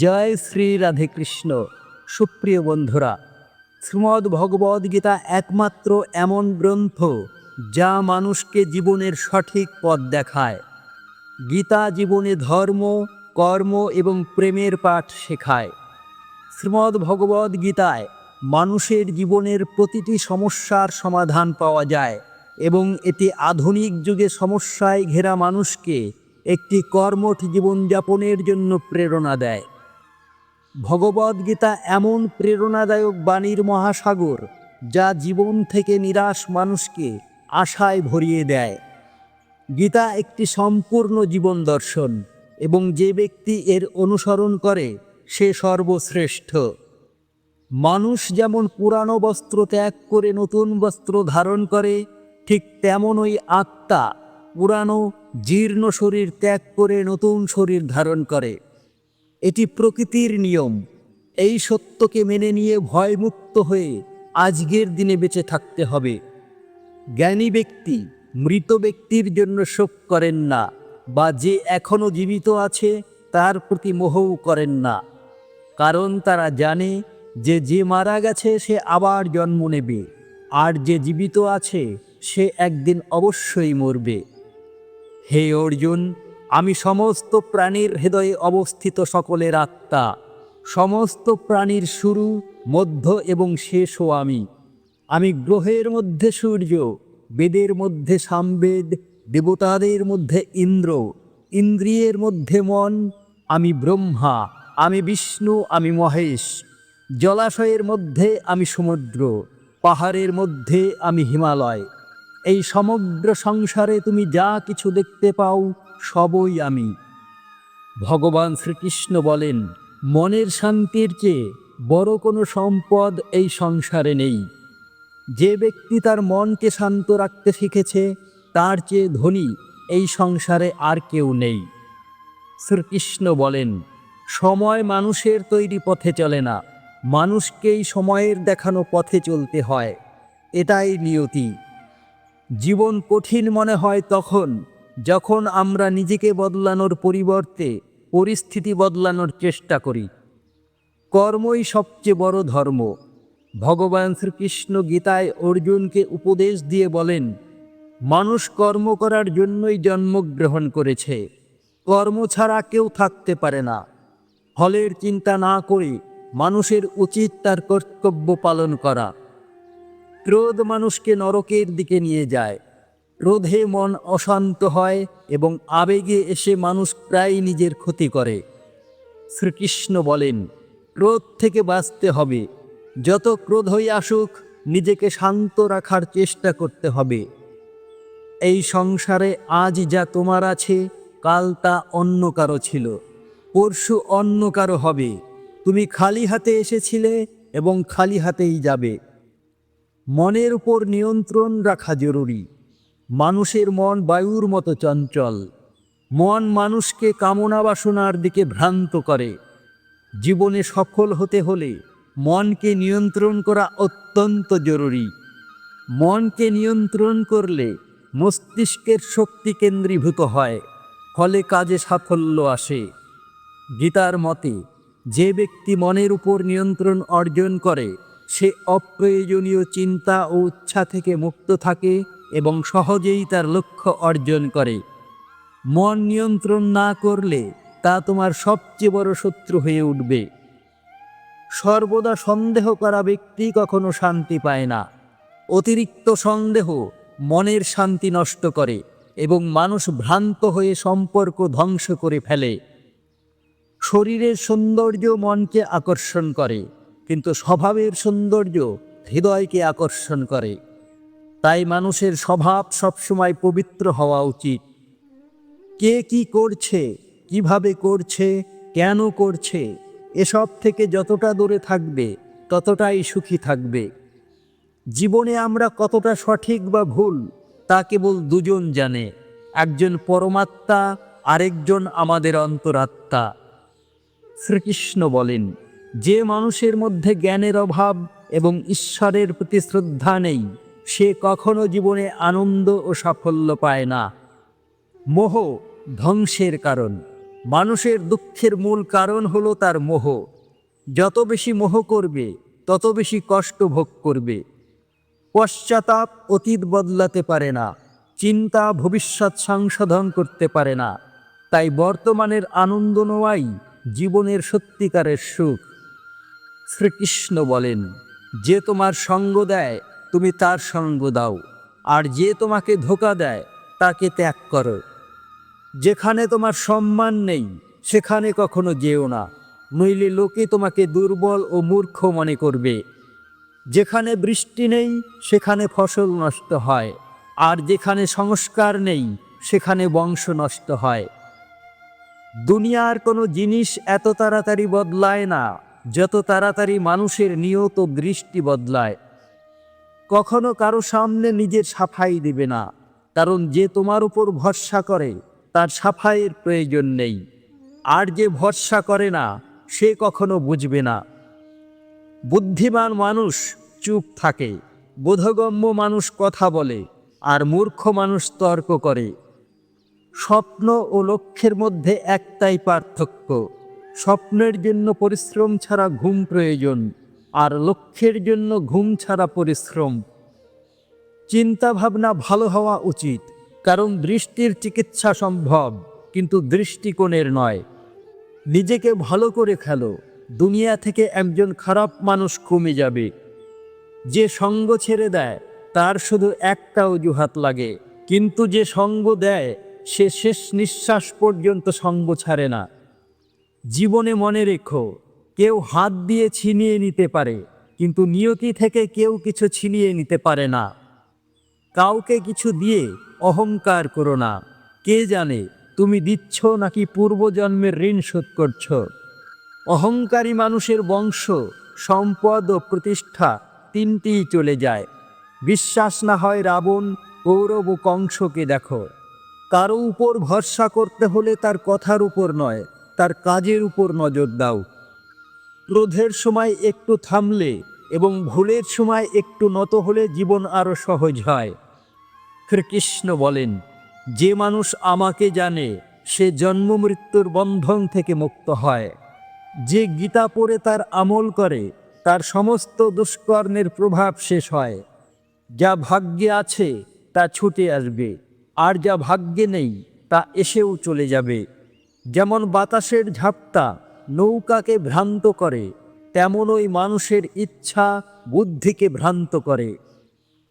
জয় শ্রী রাধে কৃষ্ণ। সুপ্রিয় বন্ধুরা, শ্রীমদ্ ভগবদ গীতা একমাত্র এমন গ্রন্থ যা মানুষকে জীবনের সঠিক পথ দেখায়। গীতা জীবনে ধর্ম, কর্ম এবং প্রেমের পাঠ শেখায়। শ্রীমদ্ ভগবদ গীতায় মানুষের জীবনের প্রতিটি সমস্যার সমাধান পাওয়া যায় এবং এটি আধুনিক যুগে সমস্যায় ঘেরা মানুষকে একটি কর্মঠ জীবনযাপনের জন্য প্রেরণা দেয়। ভগবদ্গীতা এমন প্রেরণাদায়ক বাণীর মহাসাগর যা জীবন থেকে নিরাশ মানুষকে আশায় ভরিয়ে দেয়। গীতা একটি সম্পূর্ণ জীবন দর্শন এবং যে ব্যক্তি এর অনুসরণ করে, সে সর্বশ্রেষ্ঠ। মানুষ যেমন পুরানো বস্ত্র ত্যাগ করে নতুন বস্ত্র ধারণ করে, ঠিক তেমনই আত্মা পুরানো, জীর্ণ শরীর ত্যাগ করে নতুন শরীর ধারণ করে। এটি প্রকৃতির নিয়ম। এই সত্যকে মেনে নিয়ে ভয়মুক্ত হয়ে আজকের দিনে বেঁচে থাকতে হবে। জ্ঞানী ব্যক্তি মৃত ব্যক্তির জন্য শোক করেন না বা যে এখনও জীবিত আছে তার প্রতি মোহও করেন না। কারণ তারা জানে যে যে মারা গেছে সে আবার জন্ম নেবে, আর যে জীবিত আছে সে একদিন অবশ্যই মরবে। হে অর্জুন আমি সমস্ত প্রাণীর হৃদয়ে অবস্থিত সকলের আত্মা। সমস্ত প্রাণীর শুরু, মধ্য এবং শেষও আমি। আমি গ্রহের মধ্যে সূর্য, বেদের মধ্যে সামবেদ, দেবতাদের মধ্যে ইন্দ্র, ইন্দ্রিয়ের মধ্যে মন, আমি ব্রহ্মা, আমি বিষ্ণু, আমি মহেশ। জলাশয়ের মধ্যে আমি সমুদ্র, পাহাড়ের মধ্যে আমি হিমালয়। এই সমগ্র সংসারে তুমি যা কিছু দেখতে পাও সবই আমি। ভগবান শ্রীকৃষ্ণ বলেন, মনের শান্তির চেয়ে বড় কোনো সম্পদ এই সংসারে নেই। যে ব্যক্তি তার মনকে শান্ত রাখতে শিখেছে, তার চেয়ে ধনী এই সংসারে আর কেউ নেই। শ্রীকৃষ্ণ বলেন, সময় মানুষের তৈরি পথে চলে না, মানুষকেই সময়ের দেখানো পথে চলতে হয়, এটাই নিয়তি। জীবন কঠিন মনে হয় তখন যখন আমরা নিজেকে বদলানোর পরিবর্তে পরিস্থিতি বদলানোর চেষ্টা করি। কর্মই সবচেয়ে বড় ধর্ম। ভগবান শ্রীকৃষ্ণ গীতায় অর্জুনকে উপদেশ দিয়ে বলেন, মানুষ কর্ম করার জন্যই জন্মগ্রহণ করেছে। কর্ম ছাড়া কেউ থাকতে পারে না। ফলের চিন্তা না করে মানুষের উচিত তার কর্তব্য পালন করা। ক্রোধ মানুষকে নরকের দিকে নিয়ে যায়। ক্রোধে মন অশান্ত হয় এবং আবেগে এসে মানুষ প্রায় নিজের ক্ষতি করে। শ্রীকৃষ্ণ বলেন, ক্রোধ থেকে বাঁচতে হবে। যত ক্রোধ ক্রোধই আসুক, নিজেকে শান্ত রাখার চেষ্টা করতে হবে। এই সংসারে আজ যা তোমার আছে, কাল তা অন্য কারও ছিল। পরশু অন্য কারও হবে। তুমি খালি হাতে এসেছিলে এবং খালি হাতেই যাবে। মনের উপর নিয়ন্ত্রণ রাখা জরুরি। মানুষের মন বায়ুর মতো চঞ্চল। মন মানুষকে কামনা বাসনার দিকে ভ্রান্ত করে। জীবনে সফল হতে হলে মনকে নিয়ন্ত্রণ করা অত্যন্ত জরুরি। মনকে নিয়ন্ত্রণ করলে মস্তিষ্কের শক্তি কেন্দ্রীভূত হয়, ফলে কাজে সাফল্য আসে। গীতার মতে, যে ব্যক্তি মনের উপর নিয়ন্ত্রণ অর্জন করে সে অপ্রয়োজনীয় চিন্তা ও ইচ্ছা থেকে মুক্ত থাকে এবং সহজেই তার লক্ষ্য অর্জন করে। মন নিয়ন্ত্রণ না করলে তা তোমার সবচেয়ে বড় শত্রু হয়ে উঠবে। সর্বদা সন্দেহ করা ব্যক্তি কখনো শান্তি পায় না। অতিরিক্ত সন্দেহ মনের শান্তি নষ্ট করে এবং মানুষ ভ্রান্ত হয়ে সম্পর্ক ধ্বংস করে ফেলে। শরীরের সৌন্দর্য মনকে আকর্ষণ করে। কিন্তু স্বভাবের সৌন্দর্য হৃদয়কে আকর্ষণ করে। তাই মানুষের স্বভাব সবসময় পবিত্র হওয়া উচিত। কে কি করছে, কীভাবে করছে, কেন করছে, এসব থেকে যতটা দূরে থাকবে, ততটাই সুখী থাকবে। জীবনে আমরা কতটা সঠিক বা ভুল, তা কেবল দুজন জানে। একজন পরমাত্মা, আরেকজন আমাদের অন্তরাত্মা। শ্রীকৃষ্ণ বলেন যে মানুষের মধ্যে জ্ঞানের অভাব এবং ঈশ্বরের প্রতি শ্রদ্ধা নেই, সে কখনো জীবনে আনন্দ ও সাফল্য পায় না। মোহ ধ্বংসের কারণ। মানুষের দুঃখের মূল কারণ হলো তার মোহ। যত বেশি মোহ করবে, তত বেশি কষ্ট ভোগ করবে। পশ্চাতাপ অতীত বদলাতে পারে না, চিন্তা ভবিষ্যৎ সংশোধন করতে পারে না। তাই বর্তমানের আনন্দ নেওয়াই জীবনের সত্যিকারের সুখ। শ্রীকৃষ্ণ বলেন, যে তোমার সঙ্গ দেয়, তুমি তার সঙ্গ দাও, আর যে তোমাকে ধোকা দেয়, তাকে ত্যাগ করো। যেখানে তোমার সম্মান নেই, সেখানে কখনো যেও না, নইলে লোকে তোমাকে দুর্বল ও মূর্খ মনে করবে। যেখানে বৃষ্টি নেই, সেখানে ফসল নষ্ট হয়, আর যেখানে সংস্কার নেই, সেখানে বংশ নষ্ট হয়। দুনিয়ার কোনো জিনিস এত তাড়াতাড়ি বদলায় না যত তাড়াতাড়ি মানুষের নিয়ত দৃষ্টি বদলায়, কখনো কারও সামনে নিজের সাফাই দিবে না, কারণ যে তোমার উপর ভরসা করে, তার সাফাইয়ের প্রয়োজন নেই। আর যে ভরসা করে না, সে কখনো বুঝবে না। বুদ্ধিমান মানুষ চুপ থাকে, বোধগম্য মানুষ কথা বলে, আর মূর্খ মানুষ তর্ক করে। স্বপ্ন ও লক্ষ্যের মধ্যে একটাই পার্থক্য স্বপ্নের জন্য পরিশ্রম ছাড়া ঘুম প্রয়োজন, আর লক্ষ্যের জন্য ঘুম ছাড়া পরিশ্রম। চিন্তা ভাবনা ভালো হওয়া উচিত, কারণ দৃষ্টির চিকিৎসা সম্ভব, কিন্তু দৃষ্টিকোণের নয়। নিজেকে ভালো করে খেলো, দুনিয়া থেকে একজন খারাপ মানুষ কমে যাবে। যে সঙ্গ ছেড়ে দেয়, তার শুধু একটা অজুহাত লাগে, কিন্তু যে সঙ্গ দেয়, সে শেষ নিঃশ্বাস পর্যন্ত সঙ্গ ছাড়ে না। জীবনে মনে রেখো, কেউ হাত দিয়ে ছিনিয়ে নিতে পারে, কিন্তু নিয়তি থেকে কেউ কিছু ছিনিয়ে নিতে পারে না। কাউকে কিছু দিয়ে অহংকার করো না। কে জানে তুমি দিচ্ছ নাকি পূর্বজন্মের ঋণ শোধ করছ। অহংকারী মানুষের বংশ, সম্পদ ও প্রতিষ্ঠা তিনটিই চলে যায়। বিশ্বাস না হয় রাবণ, কৌরব ও কংসকে দেখো। কারও উপর ভরসা করতে হলে তার কথার উপর নয়। তার কাজের উপর নজর দাও। ক্রোধের সময় একটু থামলে এবং ভুলের সময় একটু নত হলে জীবন আরও সহজ হয়। শ্রীকৃষ্ণ বলেন, যে মানুষ আমাকে জানে, সে জন্ম মৃত্যুর বন্ধন থেকে মুক্ত হয়। যে গীতা পড়ে তার আমল করে, তার সমস্ত দুষ্কর্মের প্রভাব শেষ হয়। যা ভাগ্যে আছে, তা ছুটে আসবে, আর যা ভাগ্যে নেই, তা এসেও চলে যাবে। যেমন বাতাসের ঝাপটা নৌকাকে ভ্রান্ত করে তেমন ওই মানুষের ইচ্ছা বুদ্ধিকে ভ্রান্ত করে।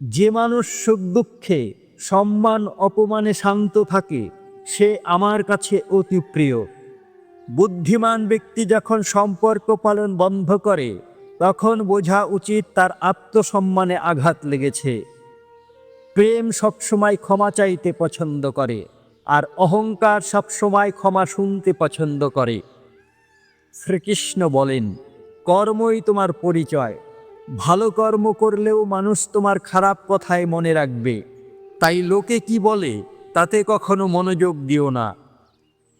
যে মানুষ সুখ দুঃখে, সম্মান অপমানে শান্ত থাকে, সে আমার কাছে অতি প্রিয়। বুদ্ধিমান ব্যক্তি যখন সম্পর্ক পালন বন্ধ করে, তখন বোঝা উচিত তার আত্মসম্মানে আঘাত লেগেছে। প্রেম সবসময় ক্ষমা চাইতে পছন্দ করে। আর অহংকার সবসময় ক্ষমা শুনতে পছন্দ করে। শ্রীকৃষ্ণ বলেন, কর্মই তোমার পরিচয়। ভালো কর্ম করলেও মানুষ তোমার খারাপ কথায় মনে রাখবে। তাই লোকে কি বলে, তাতে কখনো মনোযোগ দিও না।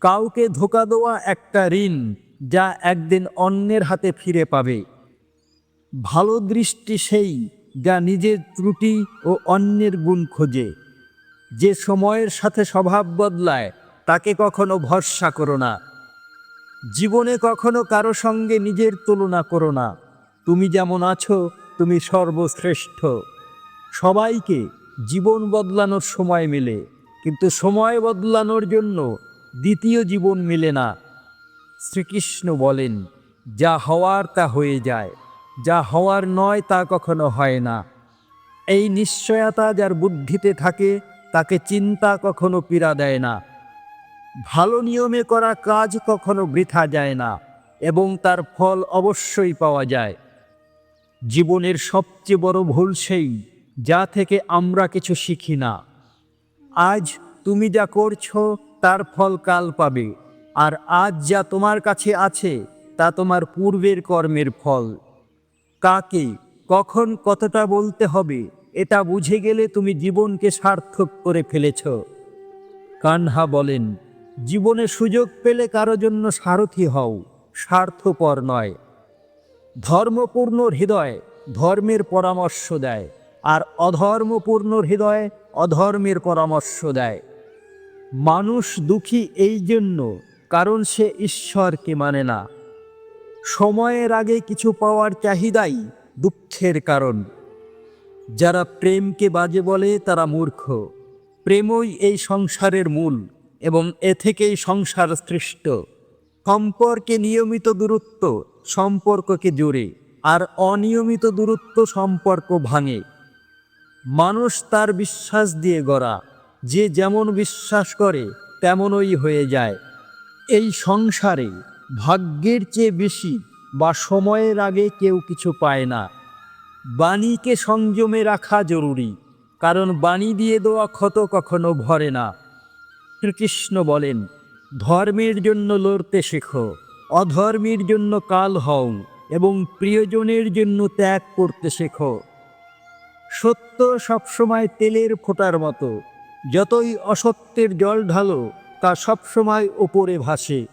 কাউকে ধোকা দেওয়া একটা ঋণ যা একদিন অন্যের হাতে ফিরে পাবে। ভালো দৃষ্টি সেই যা নিজের ত্রুটি ও অন্যের গুণ খোঁজে। যে সময়ের সাথে স্বভাব বদলায়, তাকে কখনো ভরসা করো না। জীবনে কখনো কারও সঙ্গে নিজের তুলনা করো না। তুমি যেমন আছো, তুমি সর্বশ্রেষ্ঠ। সবাইকে জীবন বদলানোর সময় মেলে, কিন্তু সময় বদলানোর জন্য দ্বিতীয় জীবন মেলে না। শ্রীকৃষ্ণ বলেন, যা হওয়ার তা হয়ে যায়, যা হওয়ার নয় তা কখনো হয় না। এই নিশ্চয়তা যার বুদ্ধিতে থাকে তাকে চিন্তা কখনো পীড়া দেয় না। ভালো নিয়মে করা কাজ কখনো বৃথা যায় না এবং তার ফল অবশ্যই পাওয়া যায়। জীবনের সবচেয়ে বড় ভুল সেই, যা থেকে আমরা কিছু শিখি না। আজ তুমি যা করছ, তার ফল কাল পাবে, আর আজ যা তোমার কাছে আছে, তা তোমার পূর্বের কর্মের ফল। কাকে, কখন কতটা বলতে হবে এটা বুঝে গেলে তুমি জীবনকে সার্থক করে ফেলেছ। কানহা বলেন জীবনে সুযোগ পেলে কারও জন্য সারথি হও, স্বার্থপর নয়। ধর্মপূর্ণ হৃদয় ধর্মের পরামর্শ দেয়, আর অধর্মপূর্ণ হৃদয় অধর্মের পরামর্শ দেয়। মানুষ দুঃখী এই জন্য, কারণ সে ঈশ্বরকে মানে না। সময়ের আগে কিছু পাওয়ার চাহিদাই দুঃখের কারণ। যারা প্রেমকে বাজে বলে, তারা মূর্খ। প্রেমই এই সংসারের মূল এবং এ থেকেই সংসার সৃষ্ট। সম্পর্কে নিয়মিত দূরত্ব সম্পর্ককে জোরে, আর অনিয়মিত দূরত্ব সম্পর্ক ভাঙে। মানুষ তার বিশ্বাস দিয়ে গড়া, যে যেমন বিশ্বাস করে, তেমনই হয়ে যায়। এই সংসারে ভাগ্যের চেয়ে বেশি বা সময়ের আগে কেউ কিছু পায় না। বাণীকে সংযমে রাখা জরুরি, কারণ বাণী দিয়ে দেওয়া ক্ষত কখনো ভরে না। শ্রীকৃষ্ণ বলেন, ধর্মের জন্য লড়তে শেখো, অধর্মের জন্য কাল হও, এবং প্রিয়জনের জন্য ত্যাগ করতে শেখো। সত্য সবসময় তেলের ফোঁটার মতো, যতই অসত্যের জল ঢালো, তা সবসময় ওপরে ভাসে।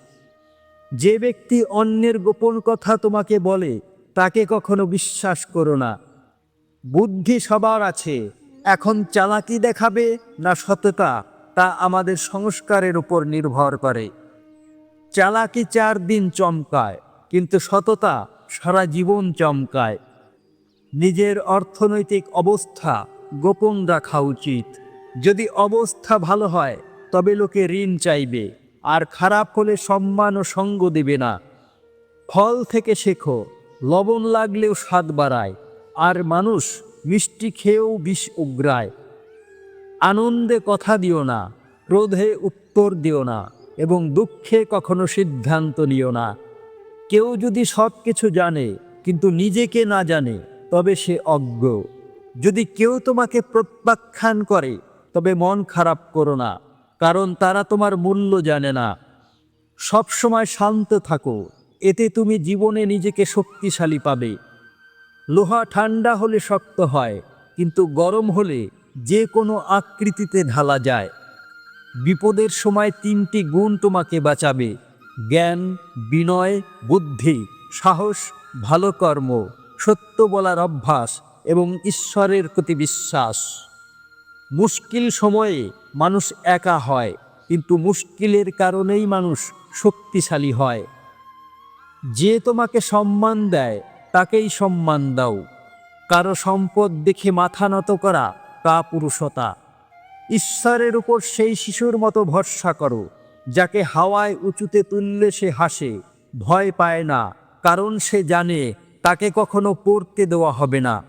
যে ব্যক্তি অন্যের গোপন কথা তোমাকে বলে তাকে কখনো বিশ্বাস করো না। বুদ্ধি সবার আছে, এখন চালাকি দেখাবে না সততা, তা আমাদের সংস্কারের উপর নির্ভর করে। চালাকি চার দিন চমকায়, কিন্তু সততা সারা জীবন চমকায়। নিজের অর্থনৈতিক অবস্থা গোপন রাখা উচিত। যদি অবস্থা ভালো হয়, তবে লোকে ঋণ চাইবে, আর খারাপ হলে সম্মান ও সঙ্গ দেবে না। ফল থেকে শেখো লবণ লাগলেও স্বাদ বাড়ায়, আর মানুষ মিষ্টি খেয়েও বিষ উগ্রায়। আনন্দে কথা দিও না, ক্রোধে উত্তর দিও না, এবং দুঃখে কখনো সিদ্ধান্ত নিও না। কেউ যদি সব কিছু জানে, কিন্তু নিজেকে না জানে, তবে সে অজ্ঞ। যদি কেউ তোমাকে প্রত্যাখ্যান করে, তবে মন খারাপ করো না, কারণ তারা তোমার মূল্য জানে না। সবসময় শান্ত থাকো। এতে তুমি জীবনে নিজেকে শক্তিশালী পাবে। লোহা ঠান্ডা হলে শক্ত হয়, কিন্তু গরম হলে যে কোনো আকৃতিতে ঢালা যায়। বিপদের সময় তিনটি গুণ তোমাকে বাঁচাবে, জ্ঞান, বিনয়, বুদ্ধি, সাহস, ভালো কর্ম, সত্য বলার অভ্যাস এবং ঈশ্বরের প্রতি বিশ্বাস। মুশকিল সময়ে মানুষ একা হয়, কিন্তু মুশকিলের কারণেই মানুষ শক্তিশালী হয়। যে তোমাকে সম্মান দেয়, তাকেই সম্মান দাও। কারও সম্পদ দেখে মাথা নত করা, তা পুরুষতা। ঈশ্বরের উপর সেই শিশুর মতো ভরসা করো, যাকে হাওয়ায় উঁচুতে তুললে সে হাসে, ভয় পায় না, কারণ সে জানে তাকে কখনো পড়তে দেওয়া হবে না।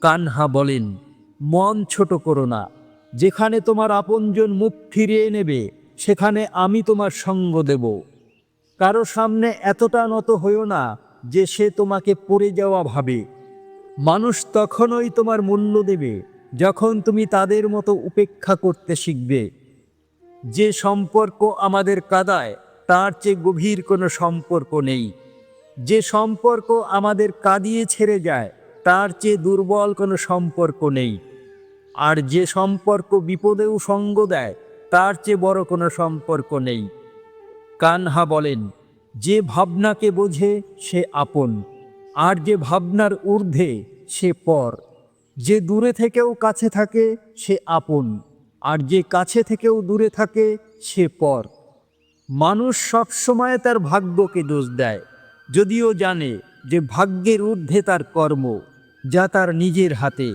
কানহা বলেন, মন ছোট করো না, যেখানে তোমার আপনজন মুখ ফিরিয়ে নেবে, সেখানে আমি তোমার সঙ্গ দেব। কারও সামনে এতটা নত হইও না যে সে তোমাকে পড়ে যাওয়া ভাবে। মানুষ তখনই তোমার মূল্য দেবে, যখন তুমি তাদের মতো উপেক্ষা করতে শিখবে। যে সম্পর্ক আমাদের কাদায়, তার চেয়ে গভীর কোনো সম্পর্ক নেই। যে সম্পর্ক আমাদের কাঁদিয়ে ছেড়ে যায়, তার চেয়ে দুর্বল কোনো সম্পর্ক নেই। আর যে সম্পর্ক বিপদেও সঙ্গ দেয়, তার চেয়ে বড় কোনো সম্পর্ক নেই। কানহা বলেন, যে ভাবনাকে বোঝে, সে আপন, আর যে ভাবনার ঊর্ধ্বে, সে পর। যে দূরে থেকেও কাছে থাকে, সে আপন, আর যে কাছে থেকেও দূরে থাকে, সে পর। মানুষ সবসময় তার ভাগ্যকে দোষ দেয়, যদিও জানে যে ভাগ্যের ঊর্ধ্বে তার কর্ম, যা তার নিজের হাতে।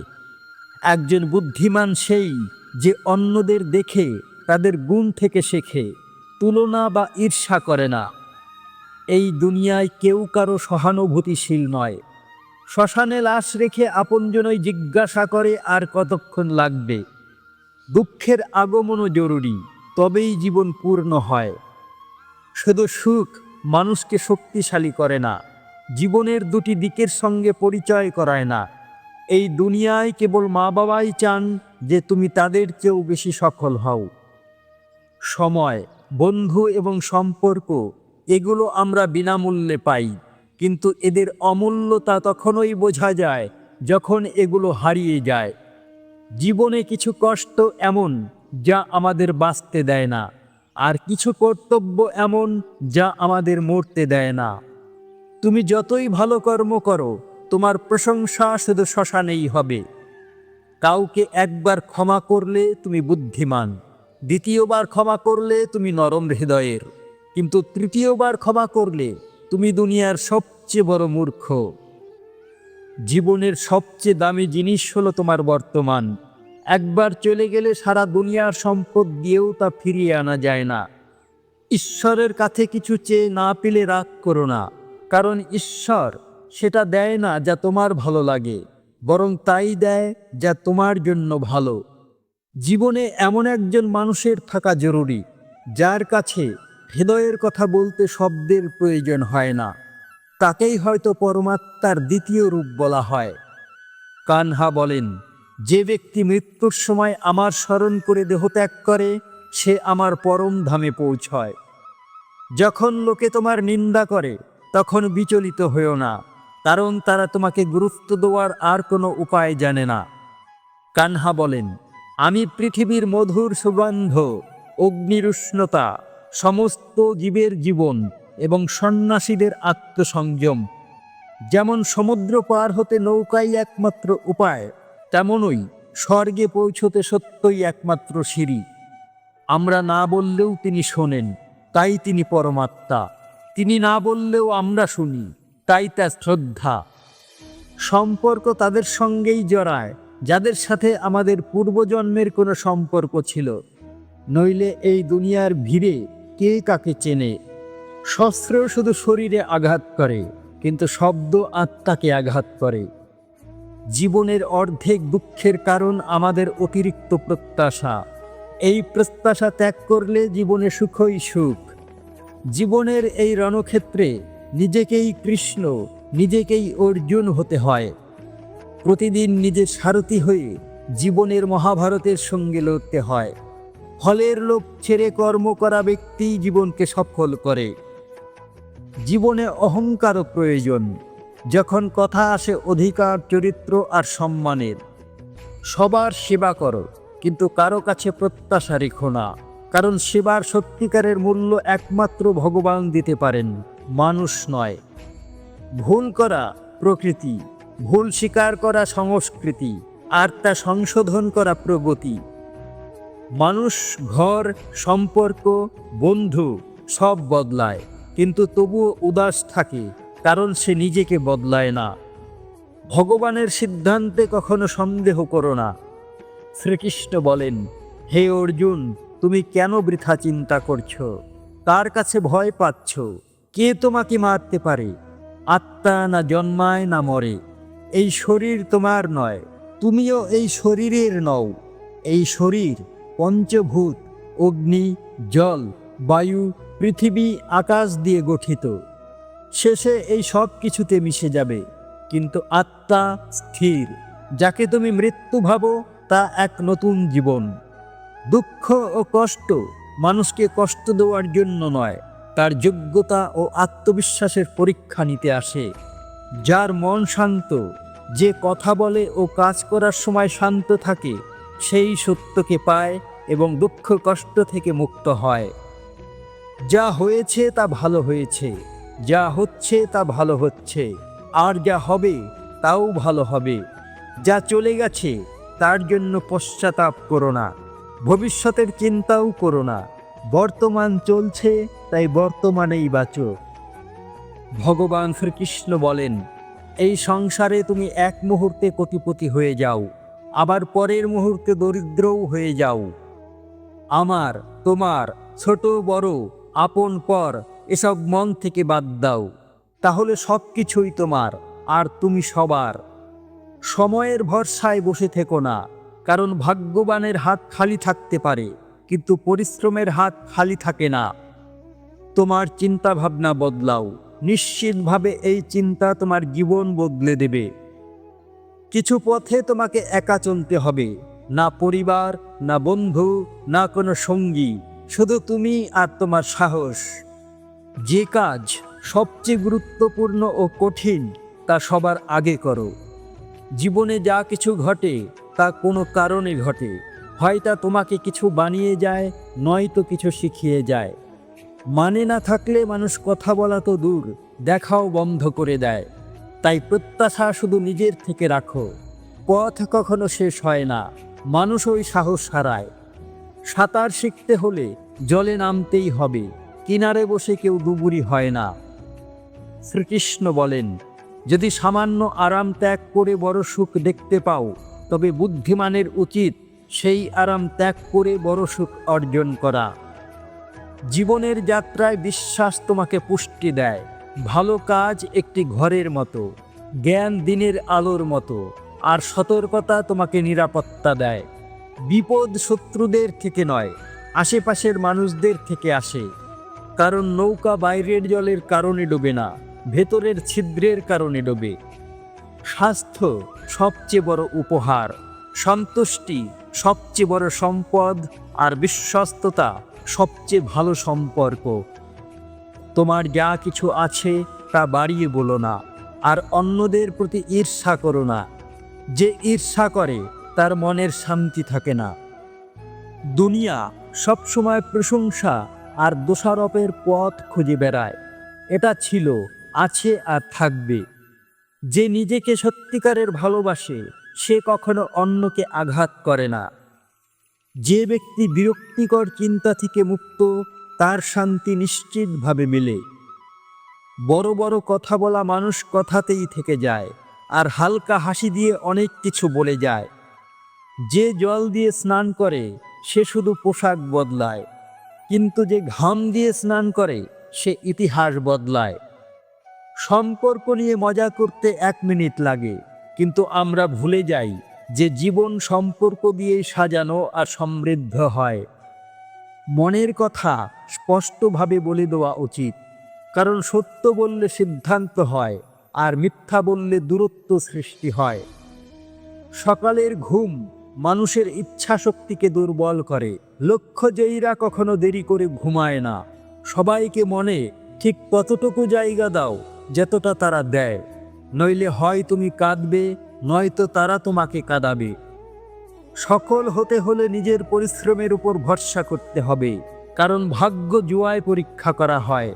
একজন বুদ্ধিমান সেই যে অন্যদের দেখে, তাদের গুণ থেকে শেখে। তুলনা বা ঈর্ষা করে না। এই দুনিয়ায় কেউ কারও সহানুভূতিশীল নয়। শ্মশানে লাশ রেখে আপনজনই জিজ্ঞাসা করে আর কতক্ষণ লাগবে। দুঃখের আগমনও জরুরি, তবেই জীবন পূর্ণ হয়। শুধু সুখ মানুষকে শক্তিশালী করে না, জীবনের দুটি দিকের সঙ্গে পরিচয় করায় না। এই দুনিয়ায় কেবল মা বাবাই চান যে তুমি তাদের চেয়েও বেশি সফল হও। সময় বন্ধু এবং সম্পর্ক, এগুলো আমরা বিনামূল্যে পাই। কিন্তু এদের অমূল্যতা তখনই বোঝা যায় যখন এগুলো হারিয়ে যায়। জীবনে কিছু কষ্ট এমন যা আমাদের বাঁচতে দেয় না, আর কিছু কর্তব্য এমন যা আমাদের মরতে দেয় না। তুমি যতই ভালো কর্ম করো, তোমার প্রশংসা শুধু শ্মশানেই হবে। কাউকে একবার ক্ষমা করলে তুমি বুদ্ধিমান। দ্বিতীয়বার ক্ষমা করলে তুমি নরম হৃদয়ের, কিন্তু তৃতীয়বার ক্ষমা করলে তুমি দুনিয়ার সবচেয়ে বড় মূর্খ। জীবনের সবচেয়ে দামি জিনিস হলো তোমার বর্তমান। একবার চলে গেলে সারা দুনিয়ার সম্পদ দিয়েও তা ফিরিয়ে আনা যায় না। ঈশ্বরের কাছে কিছু চেয়ে না পেলে রাগ করো না, কারণ ঈশ্বর সেটা দেয় না যা তোমার ভালো লাগে, বরং তাই দেয় যা তোমার জন্য ভালো। জীবনে এমন একজন মানুষের থাকা জরুরি, যার কাছে হৃদয়ের কথা বলতে শব্দের প্রয়োজন হয় না। তাকেই হয়তো পরমাত্মার দ্বিতীয় রূপ বলা হয়। কানহা বলেন, যে ব্যক্তি মৃত্যুর সময় আমার স্মরণ করে দেহত্যাগ করে, সে আমার পরম ধামে পৌঁছয়। যখন লোকে তোমার নিন্দা করে, তখন বিচলিত হয়েও না, কারণ তারা তোমাকে গুরুত্ব দেওয়ার আর কোনো উপায় জানে না। কানহা বলেন আমি পৃথিবীর মধুর সুগন্ধ অগ্নির উষ্ণতা সমস্ত জীবের জীবন এবং সন্ন্যাসীদের আত্মসংযম। যেমন সমুদ্র পার হতে নৌকাই একমাত্র উপায়, তেমনই স্বর্গে পৌঁছতে সত্যই একমাত্র সিঁড়ি। আমরা না বললেও তিনি শোনেন, তাই তিনি পরমাত্মা। তিনি না বললেও আমরা শুনি, তাই তার শ্রদ্ধা। সম্পর্ক তাদের সঙ্গেই জড়ায় যাদের সাথে আমাদের পূর্বজন্মের কোনো সম্পর্ক ছিল, নইলে এই দুনিয়ার ভিড়ে কে কাকে চেনে? শস্ত্র শুধু শরীরে আঘাত করে, কিন্তু শব্দ আত্মাকে আঘাত করে। জীবনের অর্ধেক দুঃখের কারণ আমাদের অতিরিক্ত প্রত্যাশা। এই প্রত্যাশা ত্যাগ করলে জীবনে সুখই সুখ। জীবনের এই রণক্ষেত্রে নিজেকেই কৃষ্ণ, নিজেকেই অর্জুন হতে হয়। প্রতিদিন নিজের সারথি হয়ে জীবনের মহাভারতের সঙ্গে লড়তে হয়। ফলের লোক ছেড়ে কর্ম করা ব্যক্তি জীবনকে সফল করে। জীবনে অহংকারও প্রয়োজন, যখন কথা আসে অধিকার, চরিত্র আর সম্মানের। সবার সেবা করো, কিন্তু কারও কাছে প্রত্যাশা রেখো না, কারণ সেবার সত্যিকারের মূল্য একমাত্র ভগবান দিতে পারেন, মানুষ নয়। ভুল করা প্রকৃতি। ভুল স্বীকার করা সংস্কৃতি আর তা সংশোধন করা প্রগতি। মানুষ, ঘর, সম্পর্ক, বন্ধু সব বদলায়, কিন্তু তবুও উদাস থাকে, কারণ সে নিজেকে বদলায় না। ভগবানের সিদ্ধান্তে কখনো সন্দেহ করো না। শ্রীকৃষ্ণ বলেন, হে অর্জুন, তুমি কেন বৃথা চিন্তা করছ? তার কাছে ভয় পাচ্ছ? কে তোমাকে মারতে পারে? আত্মা না জন্মায় না মরে। এই শরীর তোমার নয়, তুমিও এই শরীরের নও। এই শরীর পঞ্চভূত, অগ্নি, জল, বায়ু, পৃথিবী, আকাশ দিয়ে গঠিত। শেষে এই সব কিছুতে মিশে যাবে, কিন্তু আত্মা স্থির, যাকে তুমি মৃত্যু ভাবো, তা এক নতুন জীবন। দুঃখ ও কষ্ট মানুষকে কষ্ট দেওয়ার জন্য নয়, তার যোগ্যতা ও আত্মবিশ্বাসের পরীক্ষা নিতে আসে, যার মন শান্ত যে কথা বলে ও কাজ করার সময় শান্ত থাকে, সেই সত্যকে পায় এবং দুঃখ কষ্ট থেকে মুক্ত হয়। যা হয়েছে তা ভালো হয়েছে, যা হচ্ছে তা ভালো হচ্ছে, আর যা হবে তাও ভালো হবে। যা চলে গেছে, তার জন্য পশ্চাতাপ করো না, ভবিষ্যতের চিন্তাও করো না, বর্তমান চলছে, তাই বর্তমানেই বাঁচো। ভগবান শ্রীকৃষ্ণ বলেন এই সংসারে তুমি এক মুহূর্তে কোটিপতি হয়ে যাও, আবার পরের মুহূর্তে দরিদ্রও হয়ে যাও। আমার, তোমার, ছোট, বড়, আপন, পর, এসব মন থেকে বাদ দাও। তাহলে সব কিছুই তোমার, আর তুমি সবার। সময়ের ভরসায় বসে থেকো না, কারণ ভাগ্যবানের হাত খালি থাকতে পারে, কিন্তু পরিশ্রমের হাত খালি থাকে না। তোমার চিন্তা ভাবনা বদলাও। নিশ্চিতভাবে এই চিন্তা তোমার জীবন বদলে দেবে। কিছু পথে তোমাকে একা চলতে হবে, না পরিবার, না বন্ধু, না কোনো সঙ্গী, শুধু তুমি আর তোমার সাহস। যে কাজ সবচেয়ে গুরুত্বপূর্ণ ও কঠিন, তা সবার আগে করো। জীবনে যা কিছু ঘটে, তা কোনো কারণে ঘটে। হয় তা তোমাকে কিছু বানিয়ে যায়, নয়তো কিছু শিখিয়ে যায়। মানে না থাকলে মানুষ কথা বলা তো দূর, দেখাও বন্ধ করে দেয়। তাই প্রত্যাশা শুধু নিজের থেকে রাখো। পথ কখনো শেষ হয় না, মানুষ ওই সাহস হারায়। সাঁতার শিখতে হলে জলে নামতেই হবে, কিনারে বসে কেউ ডুবুরি হয় না। শ্রীকৃষ্ণ বলেন, যদি সামান্য আরাম ত্যাগ করে বড় সুখ দেখতে পাও, তবে বুদ্ধিমানের উচিত সেই আরাম ত্যাগ করে বড় সুখ অর্জন করা। জীবনের যাত্রায় বিশ্বাস তোমাকে পুষ্টি দেয়। ভালো কাজ একটি ঘরের মতো, জ্ঞান দিনের আলোর মতো, আর সতর্কতা তোমাকে নিরাপত্তা দেয়। বিপদ শত্রুদের থেকে নয়, আশেপাশের মানুষদের থেকে আসে। কারণ নৌকা বাইরের জলের কারণে ডোবে না, ভেতরের ছিদ্রের কারণে ডোবে। স্বাস্থ্য সবচেয়ে বড় উপহার, সন্তুষ্টি সবচেয়ে বড় সম্পদ, আর বিশ্বস্ততা সবচেয়ে ভালো সম্পর্ক। তোমার যা কিছু আছে তা বাড়িয়ে বলো না, আর অন্যদের প্রতি ঈর্ষা করো না। যে ঈর্ষা করে, তার মনের শান্তি থাকে না। দুনিয়া সবসময় প্রশংসা আর দোষারোপের পথ খুঁজে বেড়ায়। এটা ছিল, আছে আর থাকবে। যে নিজেকে সত্যিকারের ভালোবাসে, সে কখনো অন্যকে আঘাত করে না। যে ব্যক্তি বিরক্তিকর চিন্তা থেকে মুক্ত, তার শান্তি নিশ্চিতভাবে মেলে। বড় বড় কথা বলা মানুষ কথাতেই থেকে যায়, আর হালকা হাসি দিয়ে অনেক কিছু বলে যায়। যে জল দিয়ে স্নান করে, সে শুধু পোশাক বদলায়, কিন্তু যে ঘাম দিয়ে স্নান করে, সে ইতিহাস বদলায়। সম্পর্ক নিয়ে মজা করতে এক মিনিট লাগে, কিন্তু আমরা ভুলে যাই। যে জীবন সম্পর্ক দিয়ে সাজানো আর সমৃদ্ধ হয়। মনের কথা স্পষ্টভাবে বলে দেওয়া উচিত, কারণ সত্য বললে সিদ্ধান্ত হয় আর মিথ্যা বললে দূরত্ব সৃষ্টি হয়। সকালের ঘুম মানুষের ইচ্ছা শক্তিকে দুর্বল করে। লক্ষ্য যেইরা কখনো দেরি করে ঘুমায় না। সবাইকে মনে, ঠিক কতটুকু জায়গা দাও, যতটা তারা দেয়। নইলে হয় তুমি কাঁদবে নয়তো তারা তোমাকে কাঁদাবে। সকল হতে হলে নিজের পরিশ্রমের উপর ভরসা করতে হবে, কারণ ভাগ্য জুয়ায় পরীক্ষা করা হয়।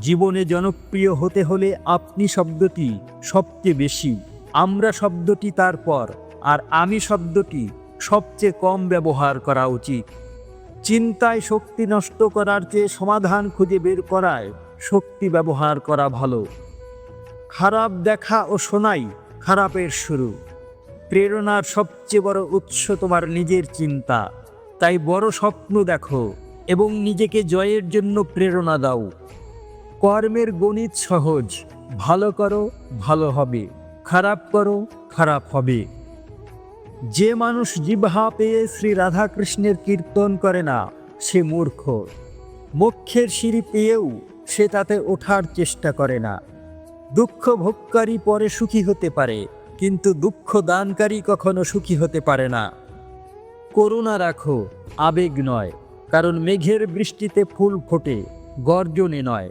জীবনে জনপ্রিয় হতে হলে আপনি শব্দটি সবচেয়ে বেশি, আমরা শব্দটি তারপর, আর আমি শব্দটি সবচেয়ে কম ব্যবহার করা উচিত। চিন্তায় শক্তি নষ্ট করার চেয়ে সমাধান খুঁজে বের করায় শক্তি ব্যবহার করা ভালো। খারাপ দেখা ও শোনাই খারাপের শুরু। প্রেরণার সবচেয়ে বড় উৎস তোমার নিজের চিন্তা। তাই বড় স্বপ্ন দেখো এবং নিজেকে জয়ের জন্য প্রেরণা দাও। কর্মের গণিত সহজ, ভালো করো, ভালো হবে, খারাপ করো, খারাপ হবে। যে মানুষ জিহ্বা পেয়ে শ্রী রাধাকৃষ্ণের কীর্তন করে না, সে মূর্খ। মোক্ষের সিঁড়ি পেয়েও সে তাতে ওঠার চেষ্টা করে না। দুঃখ ভোগকারী পরে সুখী হতে পারে, কিন্তু দুঃখ দানকারী কখনো সুখী হতে পারে না। করুণা রাখো, আবেগ নয়, কারণ মেঘের বৃষ্টিতে ফুল ফোটে, গর্জনে নয়।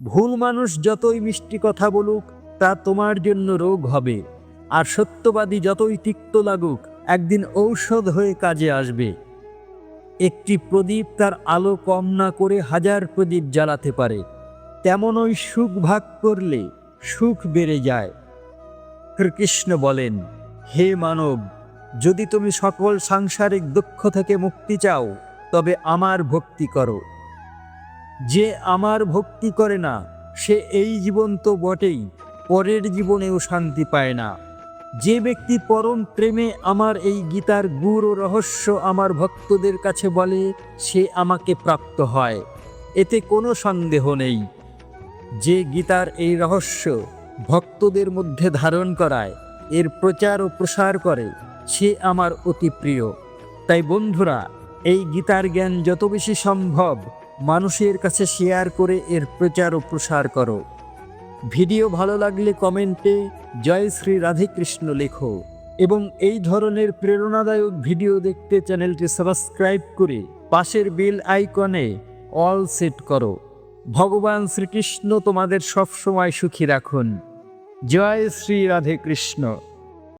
ভুল মানুষ যতই মিষ্টি কথা বলুক, তা তোমার জন্য রোগ হবে, আর সত্যবাদী যতই তিক্ত লাগুক, একদিন ঔষধ হয়ে কাজে আসবে। একটি প্রদীপ তার আলো কম না করে হাজার প্রদীপ জ্বালাতে পারে, তেমনই সুখ ভাগ করলে সুখ বেড়ে যায়। শ্রীকৃষ্ণ বলেন, হে মানব, যদি তুমি সকল সাংসারিক দুঃখ থেকে মুক্তি চাও, তবে আমার ভক্তি করো। যে আমার ভক্তি করে না, সে এই জীবন তো বটেই, পরের জীবনেও শান্তি পায় না। যে ব্যক্তি পরম প্রেমে আমার এই গীতার গুড় ও রহস্য আমার ভক্তদের কাছে বলে, সে আমাকে প্রাপ্ত হয়। এতে কোনো সন্দেহ নেই। যে গীতার এই রহস্য ভক্তদের মধ্যে ধারণ করায়, এর প্রচার ও প্রসার করে, সে আমার অতি প্রিয়। তাই বন্ধুরা, এই গীতার জ্ঞান যত বেশি সম্ভব মানুষের কাছে শেয়ার করে এর প্রচার ও প্রসার করো। ভিডিও ভালো লাগলে কমেন্টে জয় শ্রী রাধেকৃষ্ণ লেখো এবং এই ধরনের প্রেরণাদায়ক ভিডিও দেখতে চ্যানেলটি সাবস্ক্রাইব করে পাশের বেল আইকনে অল সেট করো। ভগবান শ্রীকৃষ্ণ তোমাদের সবসময় সুখী রাখুন। জয় শ্রী রাধে কৃষ্ণ।